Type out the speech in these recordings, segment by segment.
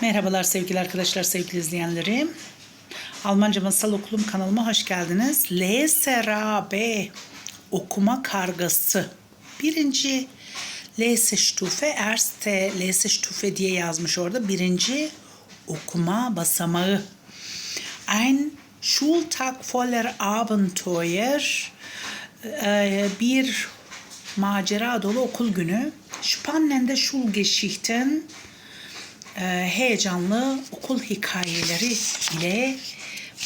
Merhabalar sevgili arkadaşlar, sevgili izleyenlerim. Almanca Masal Okulum kanalıma hoş geldiniz. LSRB okuma kargası. Birinci Lesestufe, Erste Lesestufe diye yazmış orada. Birinci okuma basamağı. Ein Schultag voller Abenteuer. Ee, Bir macera dolu okul günü. Spannende Schulgeschichten e, heyecanlı okul hikayeleri ile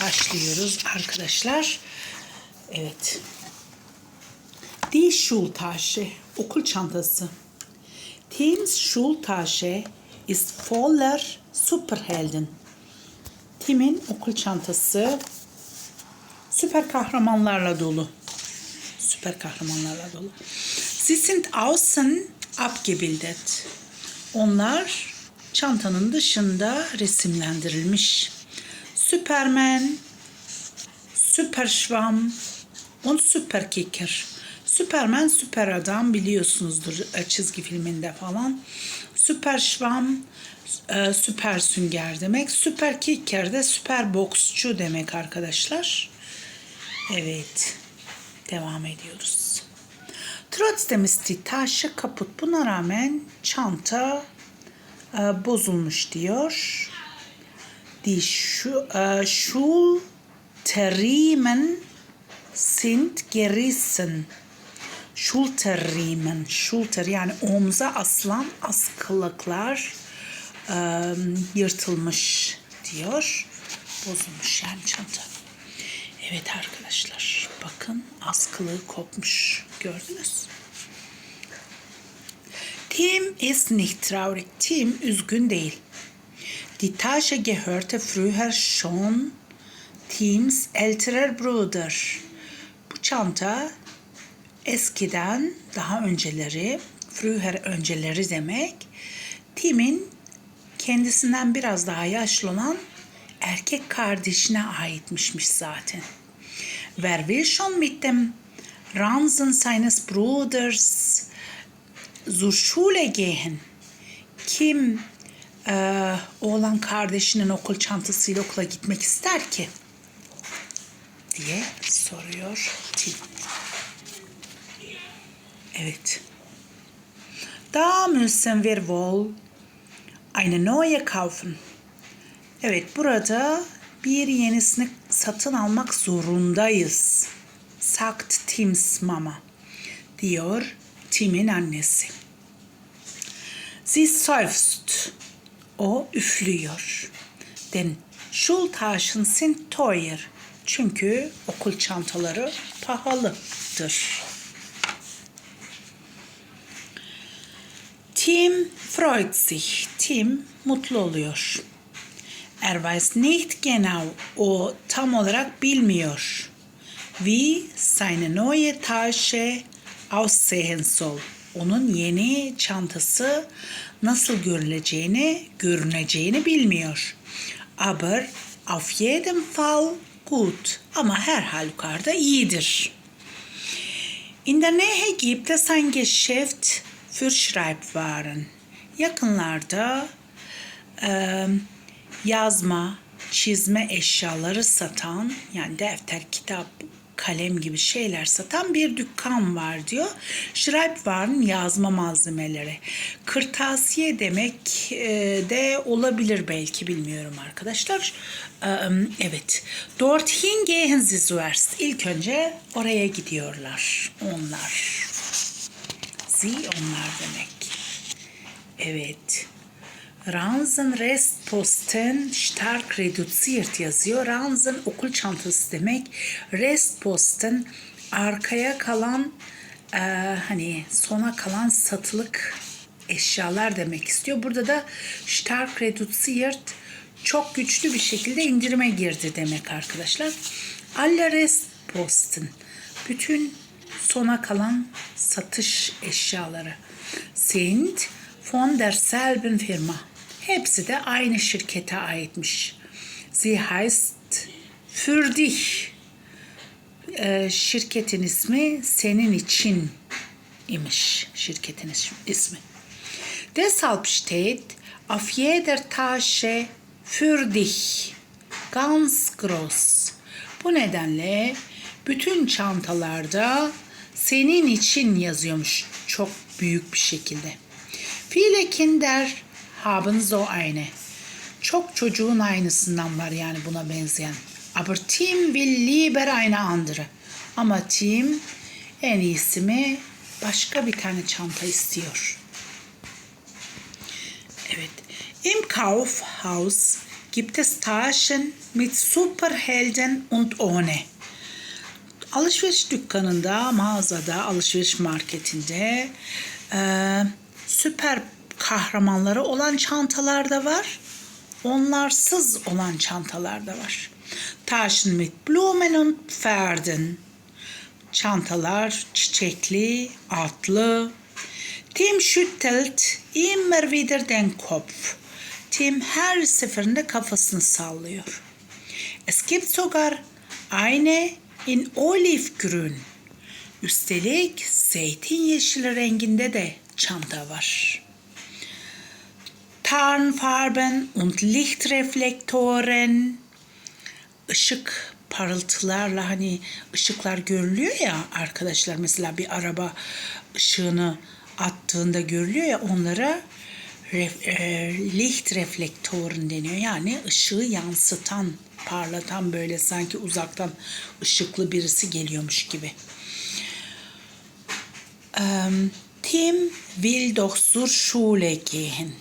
başlıyoruz arkadaşlar. Evet. Die Schultasche, okul çantası. Tim's Schultasche ist voller Superhelden. Tim'in okul çantası süper kahramanlarla dolu. Süper kahramanlarla dolu. Sie sind außen abgebildet. Onlar çantanın dışında resimlendirilmiş. Superman, Superschwamm und Superkicker. Superman, süper adam biliyorsunuzdur e, çizgi filminde falan. Superschwamm, e, süper sünger demek. Superkicker de süper boksçu demek arkadaşlar. Evet. Devam ediyoruz. Trotzdem ist die Tasche kaputt. Buna rağmen çanta e, bozulmuş diyor. Die Schu e, Schulterriemen sind gerissen. Schulterriemen, Schulter yani omza aslan askılıklar e, yırtılmış diyor. Bozulmuş yani çanta. Evet arkadaşlar bakın askılığı kopmuş gördünüz. Tim ist nicht traurig. Tim üzgün değil. Die Tasche gehörte früher schon Tims älterer Bruder. Bu çanta eskiden daha önceleri, früher önceleri demek, Tim'in kendisinden biraz daha yaşlı olan erkek kardeşine aitmişmiş zaten. Wer will schon mit dem Ransen seines Bruders zur Schule gehen? Kim e, oğlan kardeşinin okul çantasıyla okula gitmek ister ki? diye soruyor Tim. Evet. Da müssen wir wohl eine neue kaufen. Evet burada bir yenisini satın almak zorundayız. Sagt Tim's mama. Diyor Tim'in annesi. Sie seufzt. O üflüyor. Denn Schultaschen sind teuer. Çünkü okul çantaları pahalıdır. Tim freut sich. Tim mutlu oluyor. Er weiß nicht genau. O tam olarak bilmiyor. Wie seine neue Tasche aussehen soll. Onun yeni çantası nasıl görüleceğini, görüneceğini bilmiyor. Aber auf jeden Fall gut. Ama her halükarda iyidir. In der Nähe gibt es ein Geschäft für Schreibwaren. Yakınlarda e, yazma, çizme eşyaları satan yani defter, kitap, kalem gibi şeyler satan bir dükkan var diyor. Schreibwaren yazma malzemeleri. Kırtasiye demek e, de olabilir belki bilmiyorum arkadaşlar. E, evet. Dorthin gehen Sie. İlk önce oraya gidiyorlar. Onlar. Sie onlar demek. Evet. Ranzen Restposten stark reduziert yazıyor. Ranzen okul çantası demek. Restposten arkaya kalan e, hani sona kalan satılık eşyalar demek istiyor. Burada da stark reduziert çok güçlü bir şekilde indirime girdi demek arkadaşlar. Alle Restposten bütün sona kalan satış eşyaları sind von derselben Firma. Hepsi de aynı şirkete aitmiş. Sie heißt für dich. Ee, şirketin ismi senin için imiş şirketin ismi. Deshalb steht auf jeder Tasche für dich. Ganz groß. Bu nedenle bütün çantalarda senin için yazıyormuş çok büyük bir şekilde. Viele Kinder haben so eine. Çok çocuğun aynısından var yani buna benzeyen. Aber Tim will lieber eine andere. Ama Tim en iyisi mi başka bir tane çanta istiyor. Evet. Im Kaufhaus gibt es Taschen mit Superhelden und ohne. Alışveriş dükkanında, mağazada, alışveriş marketinde eee, süper kahramanları olan çantalar da var. Onlarsız olan çantalar da var. Taschen mit Blumen und. Çantalar çiçekli, atlı. Tim schüttelt immer wieder den Kopf. Tim her seferinde kafasını sallıyor. Es gibt sogar eine in olivgrün. Üstelik zeytin yeşili renginde de çanta var. Tarnfarben und Lichtreflektoren ışık parıltılarla hani ışıklar görülüyor ya arkadaşlar mesela bir araba ışığını attığında görülüyor ya onlara ref, e, Lichtreflektoren deniyor. Yani ışığı yansıtan, parlatan böyle sanki uzaktan ışıklı birisi geliyormuş gibi. Ähm, Tim will doch zur Schule gehen.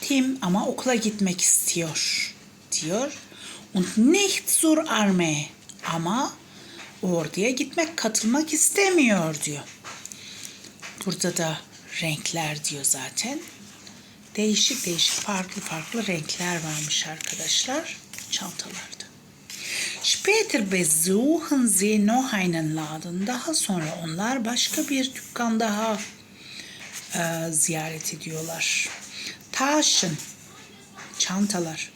Tim ama okula gitmek istiyor diyor. Und nicht zur Armee. Ama orduya gitmek, katılmak istemiyor diyor. Burada da renkler diyor zaten. Değişik değişik farklı farklı renkler varmış arkadaşlar çantalarda. Später besuchen sie noch einen Laden. Daha sonra onlar başka bir dükkan daha e, ziyaret ediyorlar. Taschen, çantalar.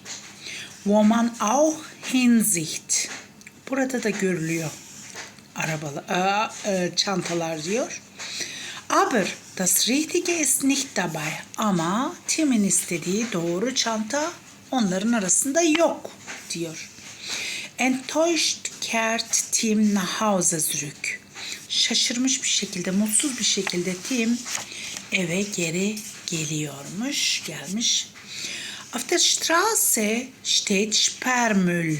Wo man auch Hinsicht. Burada da görülüyor arabalar, e, e, çantalar diyor. Aber das Richtige ist nicht dabei. Ama Tim'in istediği doğru çanta onların arasında yok diyor. Enttäuscht kehrt Tim nach Hause zurück. Şaşırmış bir şekilde, mutsuz bir şekilde Tim eve geri geliyormuş, gelmiş. Auf der Straße steht Sperrmüll.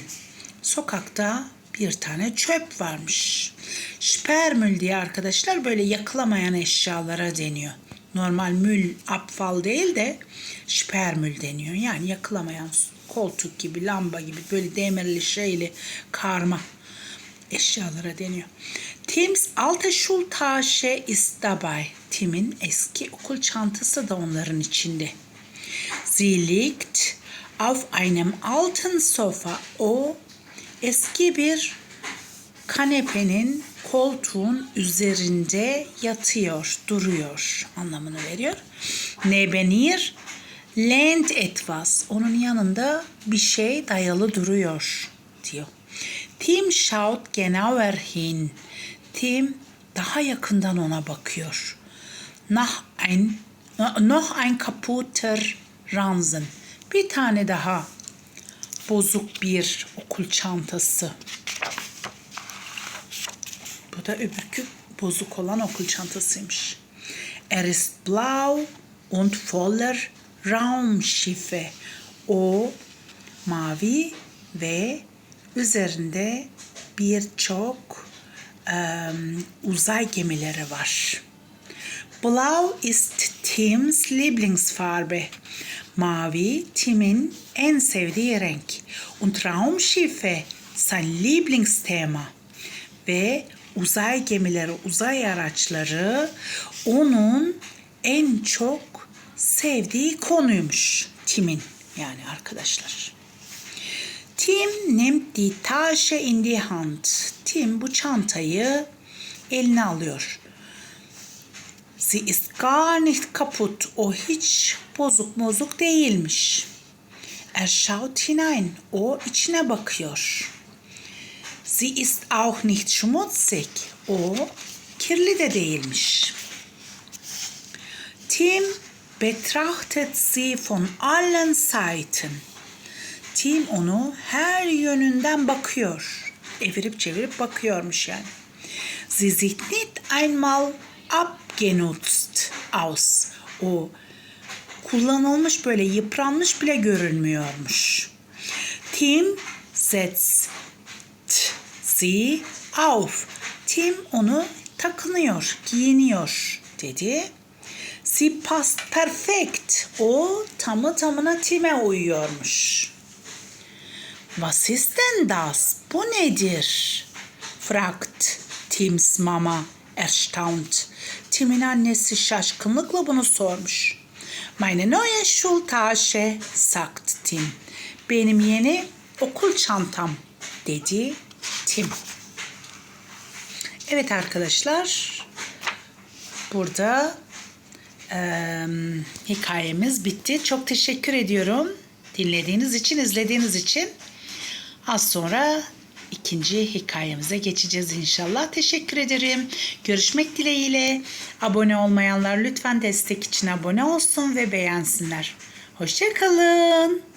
Sokakta bir tane çöp varmış. Sperrmüll diye arkadaşlar böyle yakılamayan eşyalara deniyor. Normal mül, apfal değil de sperrmüll deniyor. Yani yakılamayan koltuk gibi, lamba gibi böyle demirli şeyli karma eşyalara deniyor. Tim's alte Schultasche ist dabei. Tim'in eski okul çantası da onların içinde. Sie liegt auf einem alten Sofa. O eski bir kanepenin koltuğun üzerinde yatıyor, duruyor anlamını veriyor. Neben ihr lehnt etwas. Onun yanında bir şey dayalı duruyor diyor. Tim schaut genauer hin. Tim daha yakından ona bakıyor. Nach ein, noch ein kaputter Ranzen. Bir tane daha bozuk bir okul çantası. Bu da öbürkü bozuk olan okul çantasıymış. Er ist blau und voller Raumschiffe. O mavi ve üzerinde birçok um, uzay gemileri var. Blau ist Tims Lieblingsfarbe. Mavi Tim'in en sevdiği renk. Und Raumschiffe sein Lieblingsthema. Ve uzay gemileri, uzay araçları onun en çok sevdiği konuymuş Tim'in yani arkadaşlar. Tim nimmt die Tasche in die Hand. Tim bu çantayı eline alıyor. Sie ist gar nicht kaputt. O hiç bozuk bozuk değilmiş. Er schaut hinein. O içine bakıyor. Sie ist auch nicht schmutzig. O kirli de değilmiş. Tim betrachtet sie von allen Seiten. Tim onu her yönünden bakıyor. Evirip çevirip bakıyormuş yani. Sie sieht nicht einmal abgenutzt aus. O kullanılmış böyle yıpranmış bile görünmüyormuş. Tim setzt sie auf. Tim onu takınıyor, giyiniyor dedi. Sie passt perfekt. O tamı tamına Tim'e uyuyormuş. Was ist denn das? Bu nedir? fragt Tims Mama erstaunt. Tim'in annesi şaşkınlıkla bunu sormuş. Meine neue Schultasche, sagt Tim. Benim yeni okul çantam, dedi Tim. Evet arkadaşlar, burada eee, hikayemiz bitti. Çok teşekkür ediyorum dinlediğiniz için, izlediğiniz için. Az sonra ikinci hikayemize geçeceğiz inşallah. Teşekkür ederim. Görüşmek dileğiyle. Abone olmayanlar lütfen destek için abone olsun ve beğensinler. Hoşçakalın.